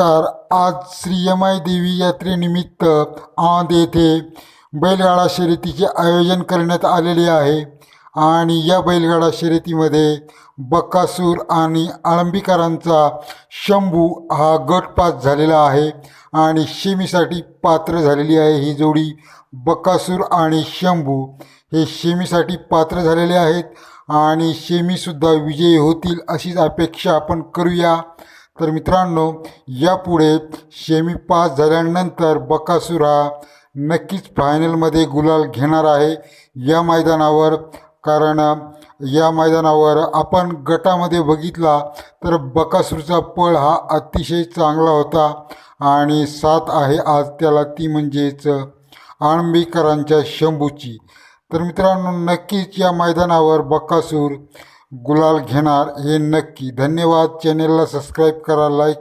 नमस्कार. आज श्री यमाई देवी यात्रेनिमित्त आंद येथे बैलगाडा शर्यतीचे आयोजन करण्यात आलेले आहे. आणि या बैलगाडा शर्यतीमध्ये बकासूर आणि आळंबीकरांचा शंभू हा गट पास झालेला आहे. आणि शेमीसाठी पात्र झालेली आहे ही जोडी बकासूर आणि शंभू. हे शेमीसाठी पात्र झालेले आहेत. आणि शेमीसुद्धा विजयी होतील अशीच अपेक्षा आपण करूया. तर मित्रांनो यापुढे शेमी पास झाल्यानंतर बकासूर हा नक्कीच फायनलमध्ये गुलाल घेणार आहे या मैदानावर. कारण या मैदानावर आपण गटामध्ये बघितला तर बकासूरचा पळ हा अतिशय चांगला होता आणि साथ आहे आज त्याला ती म्हणजेच आळंबीकरांच्या शंभूची. तर मित्रांनो नक्कीच या मैदानावर बकासूर गुलाल घेणार हे नक्की. धन्यवाद. चॅनेलला सबस्क्राईब करा लाईक